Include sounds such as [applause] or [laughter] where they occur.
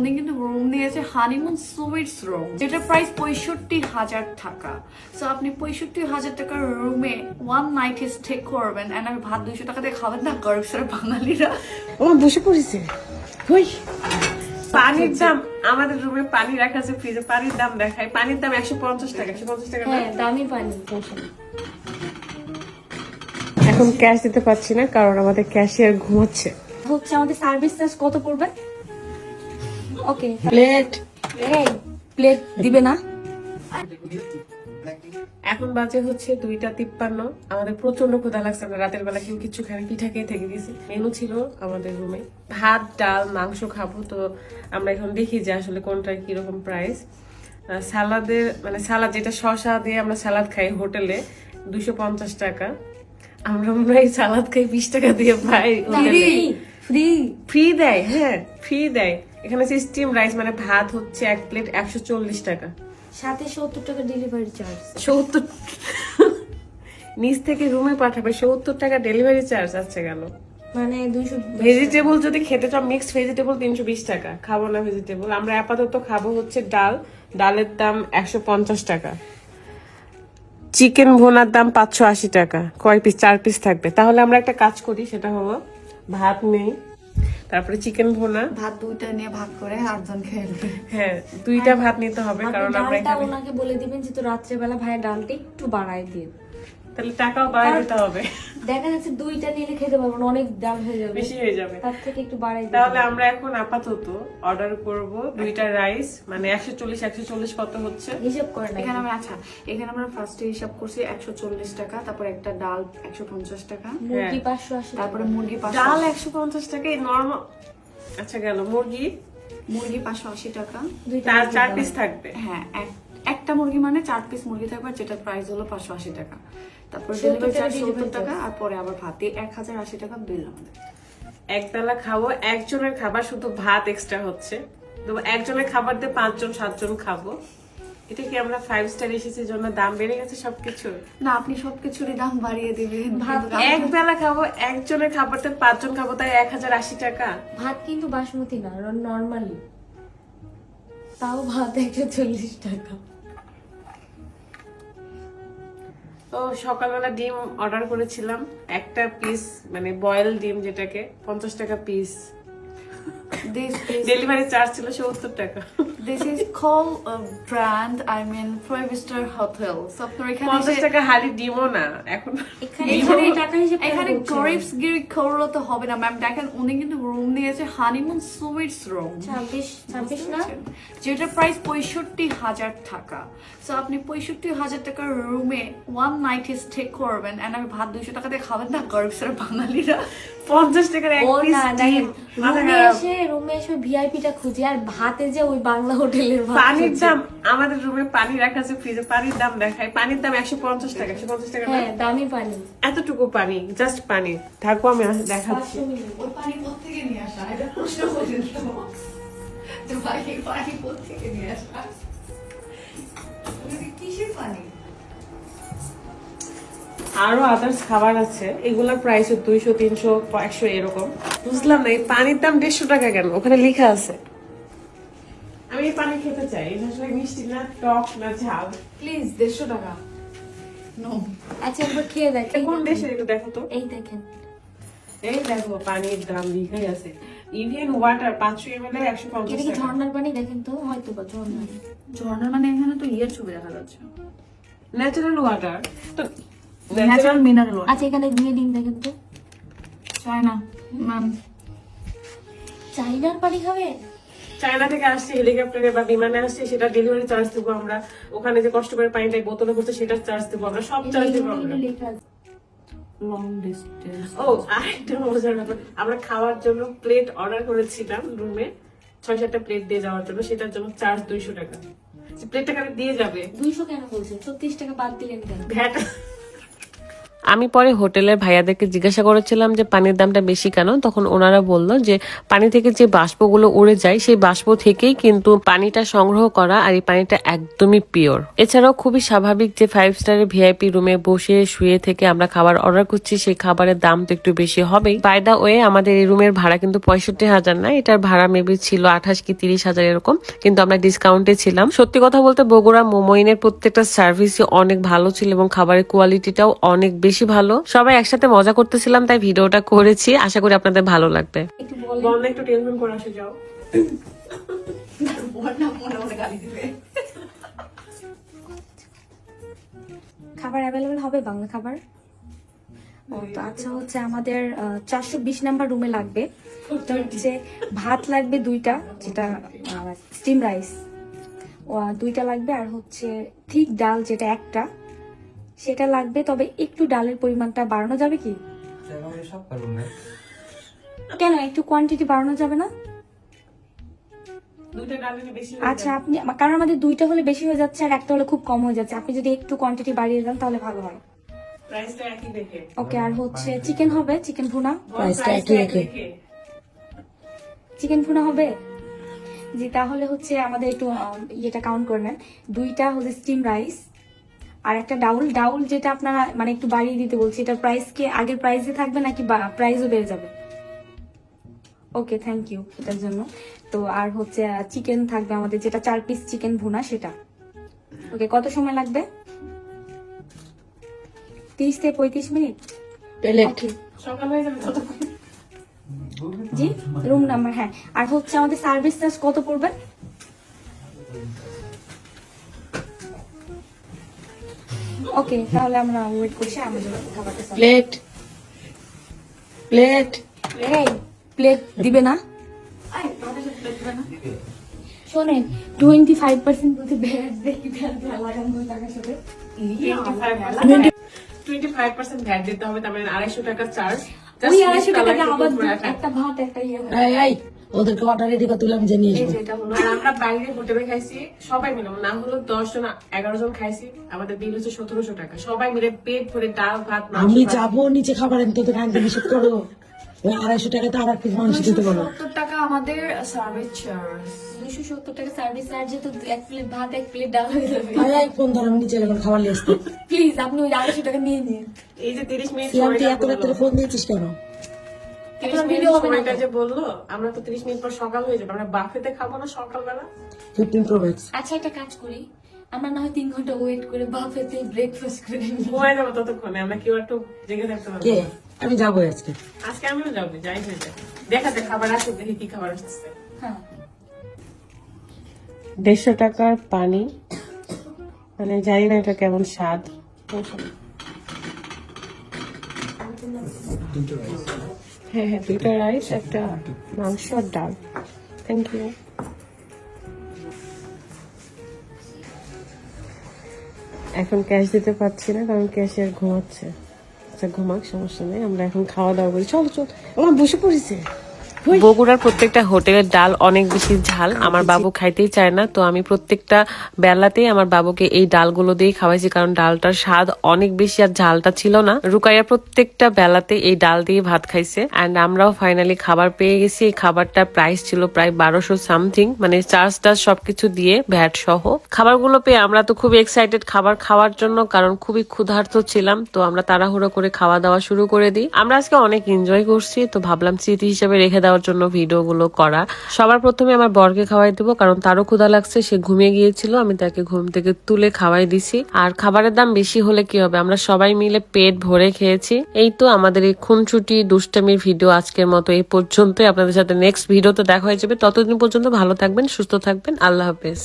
উনি কিন্তু রুম দিয়েছে হানিমুন সুইটস রুম যেটার প্রাইস পঁয়ষট্টি হাজার টাকা। সো আপনি পঁয়ষট্টি হাজার টাকার রুমে ওয়ান নাইট স্টে করবেন এন্ড আমি ভাত দুইশো টাকা দিয়ে খাবেন না গরিবসের বাঙালিরা। আমার বসে পড়েছে। ওই পানির দাম আমাদের রুমে পানি রাখা আছে ফ্রিজে পানির দাম দেখায় পানির দাম একশো পঞ্চাশ টাকা একশো পঞ্চাশ টাকা? হ্যাঁ দামি পানি এখন ক্যাশ দিতে পারছি না কারণ আমাদের ক্যাশিয়ার ঘুমাচ্ছে। হচ্ছে আমাদের সার্ভিস চার্জ কত পড়বে? ওকে প্লেট এই প্লেট দিবে না? এখন বাজে হচ্ছে দুইটা তিপ্পান্ন। আমাদের প্রচণ্ড ক্ষুধা লাগছে আমরা রাতের বেলা কেউ কিছু খাই পিঠা খেয়ে থেকে গেছি। মেনু ছিল আমাদের রুমে ভাত ডাল মাংস খাব তো আমরা এখন দেখি যে আসলে কোনটার কীরকম প্রাইস সালাদের মানে সালাদ যেটা শশা দিয়ে আমরা সালাদ খাই হোটেলে দুশো পঞ্চাশ টাকা। আমরা মনে হয় সালাদ খাই বিশ টাকা দিয়ে পাই ফ্রি ফ্রি দেয় হ্যাঁ ফ্রি দেয়। এখানে স্টিম রাইস মানে ভাত হচ্ছে এক প্লেট একশো চল্লিশ টাকা। সাথে সত্তর টাকা ডেলিভারি চার্জ সত্তর [laughs] নিচ থেকে রুমে পাঠাবে সত্তর টাকা ডেলিভারি চার্জ আছে গেল মানে দুইশো ভেজিটেবল যদি খেতে চাও মিক্সড ভেজিটেবল তিনশো বিশ টাকা খাব না ভেজিটেবল আমরা আপাতত খাব হচ্ছে ডাল ডালের দাম একশো পঞ্চাশ টাকা। চিকেন ভোনার দাম পাঁচশো আশি টাকা কয় পিস চার পিস থাকবে। তাহলে আমরা একটা কাজ করি সেটা হলো ভাত নেই তারপরে চিকেন ভোনা ভাত দুইটা নিয়ে ভাগ করে আটজন খেয়ে। হ্যাঁ দুইটা ভাত নিতে হবে কারণ আমরা ওনাকে বলে দিবেন যে তো রাত্রেবেলা ভাইয়ের ডালটা একটু বাড়ায় দিয়ে তাহলে টাকাও বাড়াই দিতে হবে। দেখা যাচ্ছে দুইটা নিলে খেতে পারব না অনেক ডাল হয়ে যাবে। বেশি হয়ে যাবে। তার থেকে একটু বাড়াই তাহলে আমরা এখন আপাতত অর্ডার করব দুইটা রাইস মানে একশো চল্লিশ একশো চল্লিশ কত হচ্ছে? হিসাব করে না এখানে আমরা আচ্ছা এখানে আমরা ফার্স্টে হিসাব করছি একশো চল্লিশ টাকা তারপর একটা ডাল একশো পঞ্চাশ টাকা। মুরগি পাঁচশো আশি তারপরে মুরগি পাঁচশো ডাল একশো পঞ্চাশ টাকা এই নর্মাল আচ্ছা গেল। মুরগি? মুরগি পাঁচশো আশি টাকা। দুইটা তার চার পিস থাকবে? হ্যাঁ এক- একটা মুরগি মানে চার পিস মুরগি থাকবে যেটার প্রাইস হলো পাঁচশো আশি টাকা। তারপর ডেলিভারি চার্জ সত্তর টাকা আর পরে আবার ভাত এক হাজার আশি টাকা বিল আমাদের। একবেলা খাব একজনের খাবার শুধু ভাত এক্সট্রা হচ্ছে। তো একজনের খাবার দিয়ে পাঁচজন সাতজন খাব। এটা কি আমরা ফাইভ স্টার এসেছি জন্য দাম বেড়ে গেছে সবকিছু? না আপনি সবকিছুরই দাম বাড়িয়ে দিবেন। ভাত এক বেলা খাব একজনের খাবার দিয়ে পাঁচজন খাব তাই এক হাজার আশি টাকা। ভাত কিন্তু বাসমতি না নর্মালি তাও ভাত একশো চল্লিশ টাকা। তো সকালবেলা ডিম অর্ডার করেছিলাম। একটা পিস মানে বয়েল ডিম যেটাকে পঞ্চাশ টাকা পিস ডেলিভারি চার্জ ছিল সত্তর টাকা। This is called a brand I mean five star hotel. So আপনার এখানে পঞ্চাশ এসে- টাকা হালি ডিমও না এখন এখানে টাকা হিসেবে এখানে গরিবসগিরি করলে তো হবে না ম্যাম দেখেন উনি কিন্তু রুম দিয়েছে হানিমুন সুইটস রুম ছাব্বিশ ছাব্বিশ না? যেটার প্রাইস পঁয়ষট্টি হাজার টাকা। সো আপনি পঁয়ষট্টি হাজার টাকার রুমে ওয়ান নাইট স্টে করবেন এন্ড আমি ভাত দুইশো টাকা দিয়ে খাবেন না গরিবসের বাঙালিরা। পঞ্চাশ টাকার এক পিস রুমে। এসে রুমে এসে ভিআইপিটা খুঁজি আর ভাতে যে ওই বাংলা হোটেলের পানির দাম আমাদের রুমে পানি রাখা আছে ফ্রিজে পানির দাম দেখায়। পানির দাম একশো পঞ্চাশ টাকা একশো পঞ্চাশ টাকা হ্যাঁ দামি পানি। এতটুকু পানি জাস্ট পানি। থাকব আমি দেখাচ্ছি। ওই পানি কোথেকে নিয়ে আসা? এটা প্রশ্ন করেন তো। এই পানি কোথেকে নিয়ে আসা? কিসের পানি? আরও আদার্স খাবার আছে। এগুলোর প্রাইস দুইশো তিনশো একশো এরকম। বুঝলাম না এই পানির দাম দেড়শো টাকা কেন? ওখানে লেখা আছে। আমি পানি খেতে চাই এটা আসলে মিষ্টি না টক না ঝাল। প্লিজ দেড়শো টাকা। নো আচ্ছা একবার খেয়ে দেখ। কোন দেশে? একটু দেখো তো। এই দেখেন। এই দেখো পানির দাম লিখাই আছে। ইন্ডিয়ান ওয়াটার পাঁচশো এম এল একশো এটা কি ঝর্ণার পানি? দেখেন তো হয়তো বা ঝর্ণার। ঝর্ণার মানে এখানে তো ইয়ের ছবি দেখা যাচ্ছে। ন্যাচারাল ওয়াটার তো ন্যাচারাল মিনারেল আচ্ছা এখানে গ্রেডিং দেখেন তো। চায়না ম্যাম চাইনার পানি খাবে? চায়না থেকে আসছে হেলিকপ্টারে বা বিমানে আসছে সেটা ডেলিভারি চার্জ দেবো আমরা। ওখানে যে কষ্ট করে পানিটা বোতলে করছে সেটা চার্জ দেবো আমরা সব চার্জ দেবো আমরা। লং ডিস্টেন্স ও আরেকটা মজার ব্যাপার আমরা খাওয়ার জন্য প্লেট অর্ডার করেছিলাম রুমে ছয় সাতটা প্লেট দিয়ে যাওয়ার জন্য সেটার জন্য চার্জ দুইশো টাকা। প্লেটটা দিয়ে যাবে। দুইশো কেন বলছেন? ছত্রিশ টাকা বাদ দিলেন কেন? ভ্যাট আমি পরে হোটেলের ভাইয়াদেরকে জিজ্ঞাসা করেছিলাম যে, পানির দামটা বেশি কেন? তখন ওনারা বলল যে, পানি থেকে যে বাষ্পগুলো উড়ে যায়, সেই বাষ্প থেকেই কিন্তু পানিটা সংগ্রহ করা আর এই পানিটা একদমই পিওর এছাড়াও খুবই স্বাভাবিক যে ফাইভ স্টারের ভিআইপি রুমে বসে শুয়ে থেকে আমরা খাবার অর্ডার করছি, সেই খাবারের দাম তো একটু বেশি হবেই। বাই দা ওয়ে আমাদের এই রুমের ভাড়া কিন্তু পঁয়ষট্টি হাজার না, এটার ভাড়া মেবি ছিল আঠাশ কি তিরিশ হাজার এরকম, কিন্তু আমরা ডিসকাউন্টে ছিলাম। সত্যি কথা বলতে, বগুড়া মোমোইনের প্রত্যেকটা সার্ভিসই অনেক ভালো ছিল এবং খাবারের কোয়ালিটিটাও অনেক বেশি ভালো। সবাই একসাথে মজা করতেছিলাম তাই ভিডিওটা করেছি। আশা করি আপনাদের ভালো লাগবে। একটু টেনশন করে আসে যাও। খাবার অ্যাভেলেবেল হবে বাংলা খাবার? তো আচ্ছা হচ্ছে আমাদের চারশো বিশ নাম্বার রুমে লাগবে। তো হচ্ছে ভাত লাগবে দুইটা যেটা স্টিম রাইস ও দুইটা লাগবে আর হচ্ছে ঠিক ডাল যেটা একটা। সেটা লাগবে তবে একটু ডালের পরিমাণটা বাড়ানো যাবে কি? কেন একটু কোয়ান্টিটি বাড়ানো যাবে না? দুইটা ডালিনে বেশি আচ্ছা আপনি কারণ আমাদের দুইটা হলে বেশি হয়ে যাচ্ছে আর একটা হলে খুব কম হয়ে যাচ্ছে। আপনি যদি একটু কোয়ান্টিটি বাড়িয়ে দেন তাহলে ভালো হয়। ওকে আর হচ্ছে চিকেন হবে চিকেন ভুনা। চিকেন ভুনা হবে? জি তাহলে হচ্ছে আমাদের একটু ইয়েটা কাউন্ট করে নেন। দুইটা হচ্ছে স্টিম রাইস আর একটা ডাউল ডাউল যেটা আপনারা মানে একটু বাড়িয়ে দিতে বলছি এটার প্রাইস কি আগের প্রাইসে থাকবে নাকি প্রাইসও বেড়ে যাবে? ওকে থ্যাংক ইউ এটার জন্য। তো আর হচ্ছে চিকেন থাকবে আমাদের যেটা চার পিস চিকেন ভুনা সেটা। ওকে কত সময় লাগবে? তিরিশ থেকে পঁয়ত্রিশ মিনিট? জি রুম নাম্বার হ্যাঁ। আর হচ্ছে আমাদের সার্ভিস চার্জ কত পড়বে? ওকে তাহলে আমরা ওয়েট করছি আমাদের খাবারটা প্লেট প্লেট এই প্লেট দিবে না? শোনেন টোয়েন্টি ফাইভ পার্সেন্ট প্রতি ব্যাগ দেখি লাগানো টাকার সাথে। টোয়েন্টি ফাইভ পার্সেন্ট ভ্যাট দিতে হবে তার মানে আড়াইশো টাকা চার্জ ওই আড়াইশো টাকা দিয়ে আবার একটা ভাত একটা ইয়ে হয় এই এই ওদেরকে অর্ডার রেডি করে তুলে আমি আসব। যে এটা হলো আর আমরা বাইরে হোটেলে খাইছি সবাই মিলে না হলো দশ জন এগারো জন খাইছি আমাদের বিল হচ্ছে সতেরোশো টাকা। সবাই মিলে পেট ভরে ডাল ভাত আমি যাব নিচে খাবার আনতে তোকে আনতে বিশেষ করো আড়াইশো পিস মাংস দিতে পারো সত্তর টাকা আমাদের সার্ভিস চার্জ দুশো সত্তর টাকা সার্ভিস চার্জ যেহেতু এক প্লেট ভাত এক প্লেট ডাল হয়ে যাবে। এই, এই ফোন ধর আমি নিচে এখন খাবার নিয়ে আসতে। প্লিজ আপনি ওই আড়াইশো টাকা নিয়ে নিন। এই যে তিরিশ মিনিট তুই এত রাত্রে ফোন দিয়েছিস কেন? তো? আমরা তো তিরিশ মিনিট পর সকাল হয়ে যাবে আমরা বাফেতে খাব না সকালবেলা? ফিফটিন প্রো ম্যাক্স আচ্ছা একটা কাজ করি। আমরা না হয় তিন ঘণ্টা ওয়েট করে বাফেতে ব্রেকফাস্ট করে। ঘুমায় যাব ততক্ষণে আমরা কেউ একটু জেগে থাকতে পারব? আমি যাব আজকে। আজকে আমিও যাব যাই হয়ে যায় দেখাতে খাবার আসুক দেখি কি খাবার আসতেছে হ্যাঁ। দেড়শো টাকার পানি মানে জানি না এটা কেমন স্বাদ। হ্যাঁ হ্যাঁ দুইটা রাইস একটা মাংস আর ডাল। থ্যাংক ইউ এখন ক্যাশ দিতে পারছি না, কারণ ক্যাশিয়ার ঘুমাচ্ছে। আচ্ছা ঘুমাক, সমস্যা নেই, আমরা এখন খাওয়া দাওয়া করি। চল চল। আমার বসে পড়েছে। বগুড়ার প্রত্যেকটা হোটেলের ডাল অনেক বেশি ঝাল। আমার বাবু খাইতেই চায় না তো আমি প্রত্যেকটা বেলাতেই আমার বাবুকে এই ডালগুলো দিয়ে খাওয়াইছি কারণ ডালটার স্বাদ অনেক বেশি আর ঝালটা ছিল না। রুকাইয়া প্রত্যেকটা বেলাতে এই ডাল দিয়ে ভাত খাইছে। অ্যান্ড আমরাও ফাইনালি খাবার পেয়ে গেছি। এই খাবারটার প্রাইস ছিল প্রায় বারোশো সামথিং মানে চার্জ টার্জ সবকিছু দিয়ে ভ্যাট সহ। খাবারগুলো পেয়ে আমরা তো খুবই এক্সাইটেড খাবার খাওয়ার জন্য কারণ খুবই ক্ষুধার্ত ছিলাম তো আমরা তাড়াহুড়ো করে খাওয়া দাওয়া শুরু করে দিই। আমরা আজকে অনেক এনজয় করছি তো ভাবলাম স্মৃতি হিসেবে রেখে দেওয়ার জন্য ভিডিওগুলো করা। সবার প্রথমে আমার বরকে খাওয়াই দেবো, কারণ তারও ক্ষুধা লাগছে, সে ঘুমিয়ে গিয়েছিল, আমি তাকে ঘুম থেকে তুলে খাওয়াই দিছি। আর খাবারের দাম বেশি হলে কি হবে? আমরা সবাই মিলে পেট ভরে খেয়েছি। এই তো আমাদের এই খুনছুটি দুষ্টামির ভিডিও আজকের মতো এই পর্যন্তই। আপনাদের সাথে নেক্সট ভিডিওতে দেখা হয়ে যাবে। ততদিন পর্যন্ত ভালো থাকবেন, সুস্থ থাকবেন। আল্লাহ হাফেজ।